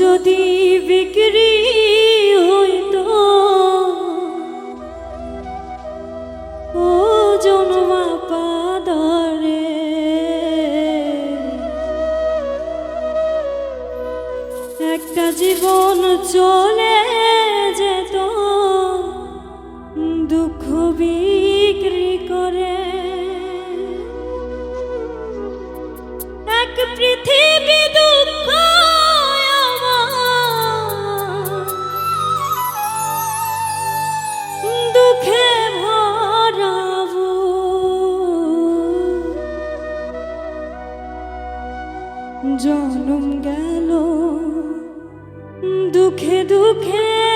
যদি বিক্রি হইত ও জনমা পাদরে। একটা জীবন চলে যেত জনম গেল। দুঃখে দুঃখে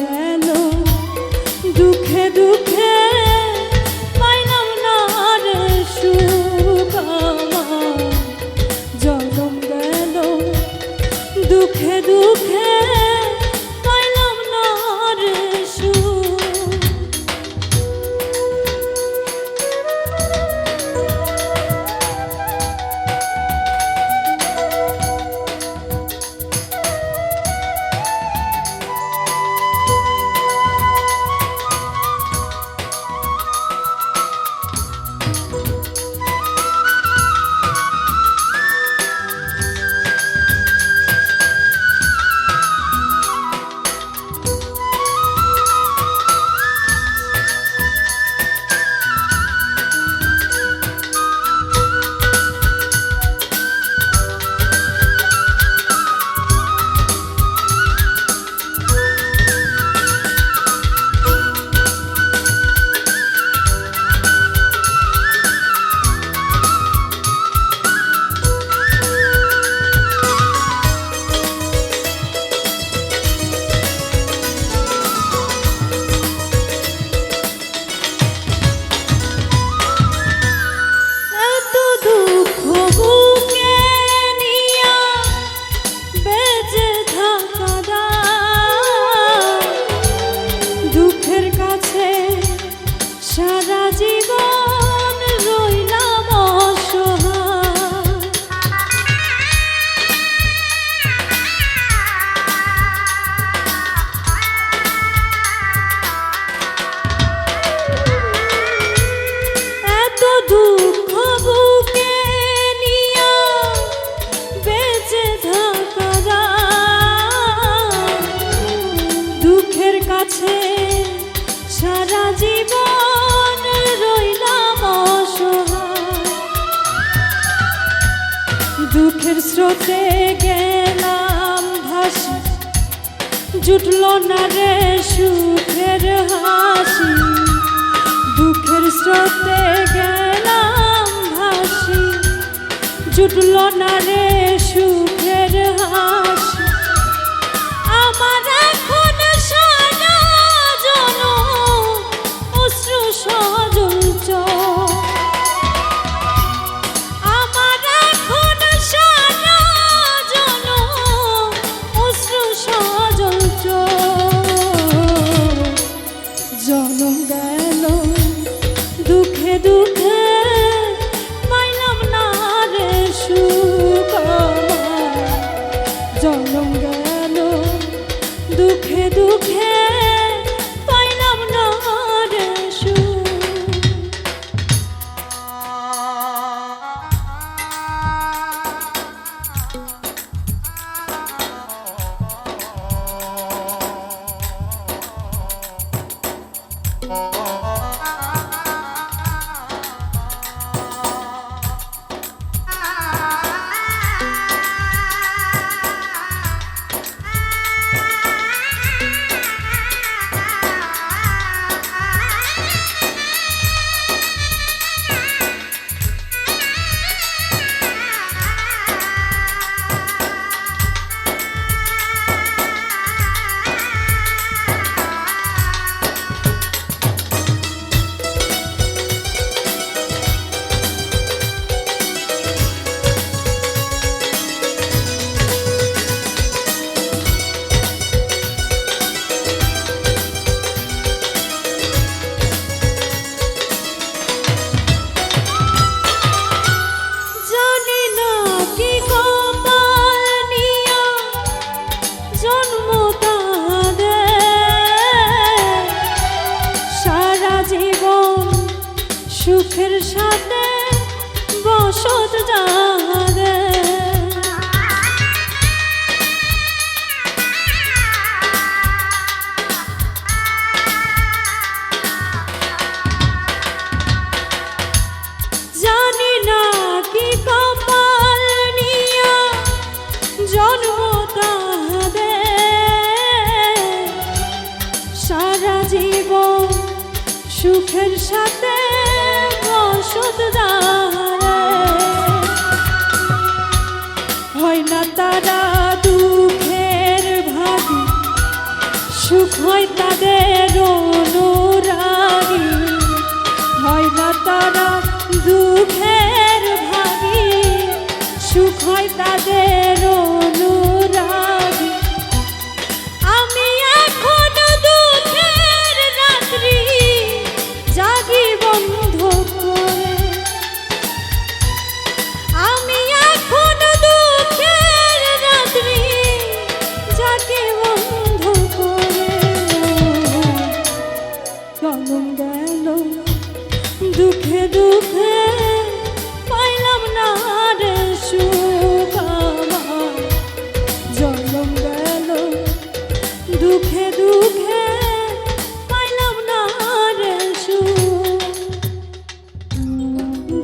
গেল। দুঃখে দুঃখে দুঃখের স্রোতে গেলাম ভাসি। জুটল না রে সুখের হাসি। দুঃখের স্রোতে গেলাম ভাসি। জুটল না রে জনম গেল। দুঃখে দুঃখে পাইলাম না রে সুখ। সুখের সাথে হয় না তারা দুঃখের ভাগী, সুখ হয় তাদের হয় না তারা দুঃখের ভাগী, সুখ হয় তাদের জনম গেল। দুঃখে দুঃখে পাইলাম না রে সুখ। জনম গেল। দুঃখে দুঃখে পাইলাম না রে সুখ।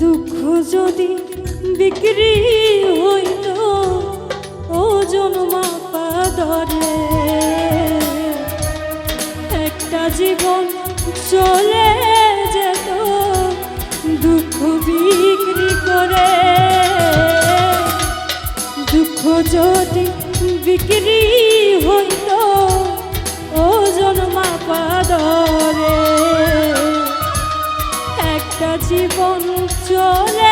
দুঃখ যদি বিক্রি হইল, ওজন মাপা দরে। একটা জীবন চলে যেত, দুঃখ বিক্রি করে। দুঃখ যদি বিক্রি হইত, ওজন মাপা দরে। একটা জীবন চলে